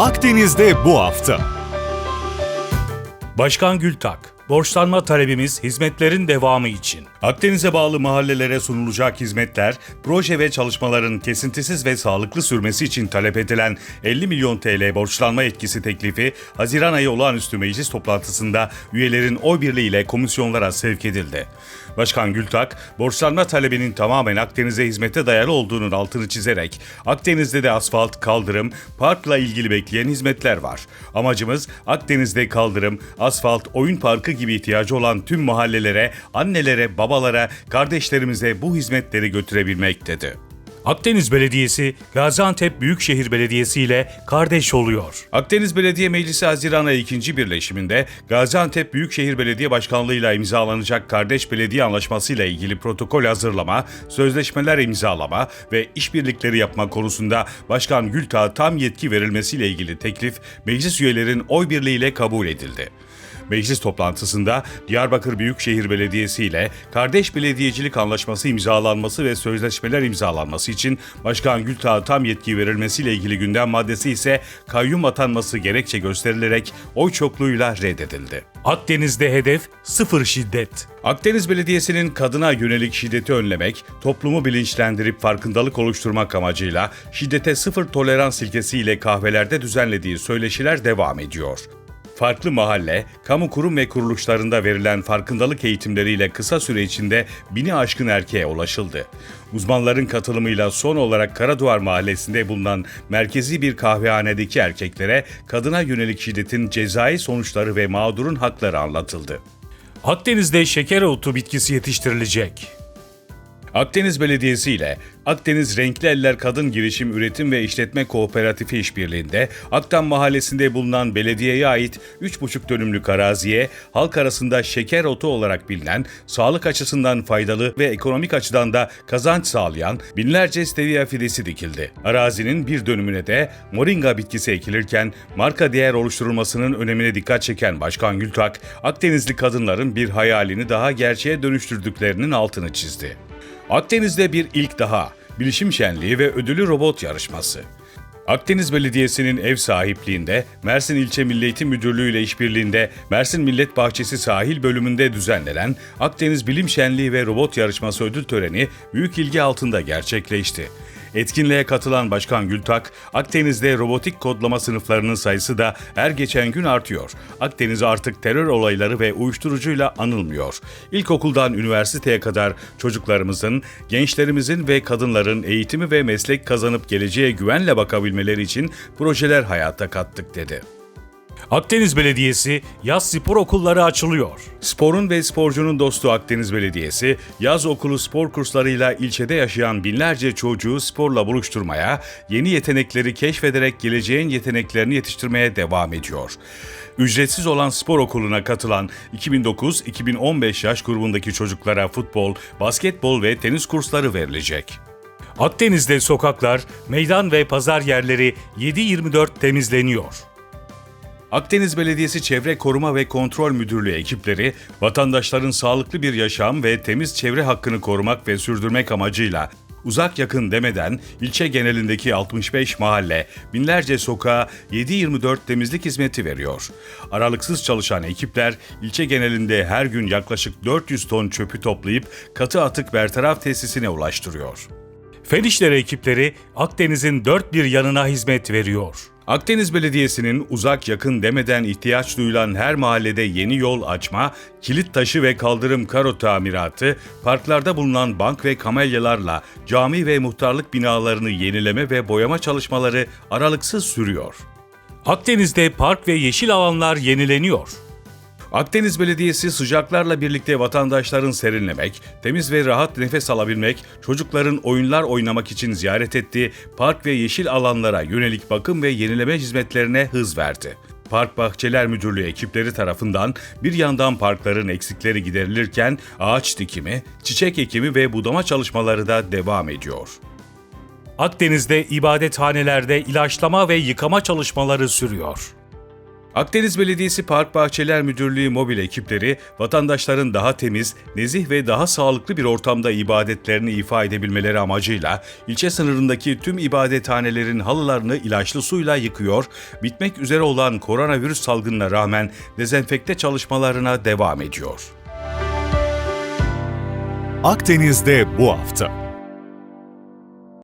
Akdeniz'de bu hafta. Başkan Gültak, borçlanma talebimiz hizmetlerin devamı için. Akdeniz'e bağlı mahallelere sunulacak hizmetler, proje ve çalışmaların kesintisiz ve sağlıklı sürmesi için talep edilen 50 milyon TL borçlanma etkisi teklifi, Haziran ayı olağanüstü meclis toplantısında üyelerin oy birliğiyle komisyonlara sevk edildi. Başkan Gültak, borçlanma talebinin tamamen Akdeniz'e hizmete dayalı olduğunun altını çizerek, Akdeniz'de de asfalt, kaldırım, parkla ilgili bekleyen hizmetler var. Amacımız Akdeniz'de kaldırım, asfalt, oyun parkı gibi ihtiyacı olan tüm mahallelere, annelere, babalara, kardeşlerimize bu hizmetleri götürebilmek dedi. Akdeniz Belediyesi, Gaziantep Büyükşehir Belediyesi ile kardeş oluyor. Akdeniz Belediye Meclisi Haziran ayı ikinci birleşiminde Gaziantep Büyükşehir Belediye Başkanlığı ile imzalanacak Kardeş Belediye Anlaşması ile ilgili protokol hazırlama, sözleşmeler imzalama ve işbirlikleri yapma konusunda Başkan Gültağ'a tam yetki verilmesiyle ilgili teklif meclis üyelerin oy birliğiyle kabul edildi. Meclis toplantısında Diyarbakır Büyükşehir Belediyesi ile kardeş belediyecilik anlaşması imzalanması ve sözleşmeler imzalanması için Başkan Gültağ'a tam yetki verilmesiyle ilgili gündem maddesi ise kayyum atanması gerekçe gösterilerek oy çokluğuyla reddedildi. Akdeniz'de hedef sıfır şiddet. Akdeniz Belediyesi'nin kadına yönelik şiddeti önlemek, toplumu bilinçlendirip farkındalık oluşturmak amacıyla şiddete sıfır tolerans ilkesiyle kahvelerde düzenlediği söyleşiler devam ediyor farklı mahalle, kamu kurum ve kuruluşlarında verilen farkındalık eğitimleriyle kısa süre içinde bini aşkın erkeğe ulaşıldı. Uzmanların katılımıyla son olarak Karaduvar Mahallesi'nde bulunan merkezi bir kahvehanedeki erkeklere kadına yönelik şiddetin cezai sonuçları ve mağdurun hakları anlatıldı. Akdeniz'de şeker otu bitkisi yetiştirilecek. Akdeniz Belediyesi ile Akdeniz Renkli Eller Kadın Girişim Üretim ve İşletme Kooperatifi işbirliğinde Aktan Mahallesi'nde bulunan belediyeye ait 3,5 dönümlük araziye halk arasında şeker otu olarak bilinen, sağlık açısından faydalı ve ekonomik açıdan da kazanç sağlayan binlerce stevia fidesi dikildi. Arazinin bir dönümüne de moringa bitkisi ekilirken marka değer oluşturulmasının önemine dikkat çeken Başkan Gültak, Akdenizli kadınların bir hayalini daha gerçeğe dönüştürdüklerinin altını çizdi. Akdeniz'de bir ilk daha, bilişim şenliği ve ödülü robot yarışması. Akdeniz Belediyesi'nin ev sahipliğinde, Mersin İlçe Milli Eğitim Müdürlüğü ile işbirliğinde Mersin Millet Bahçesi sahil bölümünde düzenlenen Akdeniz Bilim Şenliği ve Robot Yarışması ödül töreni büyük ilgi altında gerçekleşti. Etkinliğe katılan Başkan Gültak, Akdeniz'de robotik kodlama sınıflarının sayısı da her geçen gün artıyor. Akdeniz artık terör olayları ve uyuşturucuyla anılmıyor. İlkokuldan üniversiteye kadar çocuklarımızın, gençlerimizin ve kadınların eğitimi ve meslek kazanıp geleceğe güvenle bakabilmeleri için projeler hayata kattık dedi. Akdeniz Belediyesi yaz spor okulları açılıyor. Sporun ve sporcunun dostu Akdeniz Belediyesi, yaz okulu spor kurslarıyla ilçede yaşayan binlerce çocuğu sporla buluşturmaya, yeni yetenekleri keşfederek geleceğin yeteneklerini yetiştirmeye devam ediyor. Ücretsiz olan spor okuluna katılan 2009-2015 yaş grubundaki çocuklara futbol, basketbol ve tenis kursları verilecek. Akdeniz'de sokaklar, meydan ve pazar yerleri 7-24 temizleniyor. Akdeniz Belediyesi Çevre Koruma ve Kontrol Müdürlüğü ekipleri, vatandaşların sağlıklı bir yaşam ve temiz çevre hakkını korumak ve sürdürmek amacıyla uzak yakın demeden ilçe genelindeki 65 mahalle, binlerce sokağa 7-24 temizlik hizmeti veriyor. Aralıksız çalışan ekipler ilçe genelinde her gün yaklaşık 400 ton çöpü toplayıp katı atık bertaraf tesisine ulaştırıyor. Fen ekipleri Akdeniz'in dört bir yanına hizmet veriyor. Akdeniz Belediyesi'nin uzak yakın demeden ihtiyaç duyulan her mahallede yeni yol açma, kilit taşı ve kaldırım karo tamiratı, parklarda bulunan bank ve kamelyalarla cami ve muhtarlık binalarını yenileme ve boyama çalışmaları aralıksız sürüyor. Akdeniz'de park ve yeşil alanlar yenileniyor. Akdeniz Belediyesi sıcaklarla birlikte vatandaşların serinlemek, temiz ve rahat nefes alabilmek, çocukların oyunlar oynamak için ziyaret ettiği park ve yeşil alanlara yönelik bakım ve yenileme hizmetlerine hız verdi. Park Bahçeler Müdürlüğü ekipleri tarafından bir yandan parkların eksikleri giderilirken ağaç dikimi, çiçek ekimi ve budama çalışmaları da devam ediyor. Akdeniz'de ibadethanelerde ilaçlama ve yıkama çalışmaları sürüyor. Akdeniz Belediyesi Park Bahçeler Müdürlüğü mobil ekipleri vatandaşların daha temiz, nezih ve daha sağlıklı bir ortamda ibadetlerini ifa edebilmeleri amacıyla ilçe sınırındaki tüm ibadethanelerin halılarını ilaçlı suyla yıkıyor, bitmek üzere olan koronavirüs salgınına rağmen dezenfekte çalışmalarına devam ediyor. Akdeniz'de bu hafta.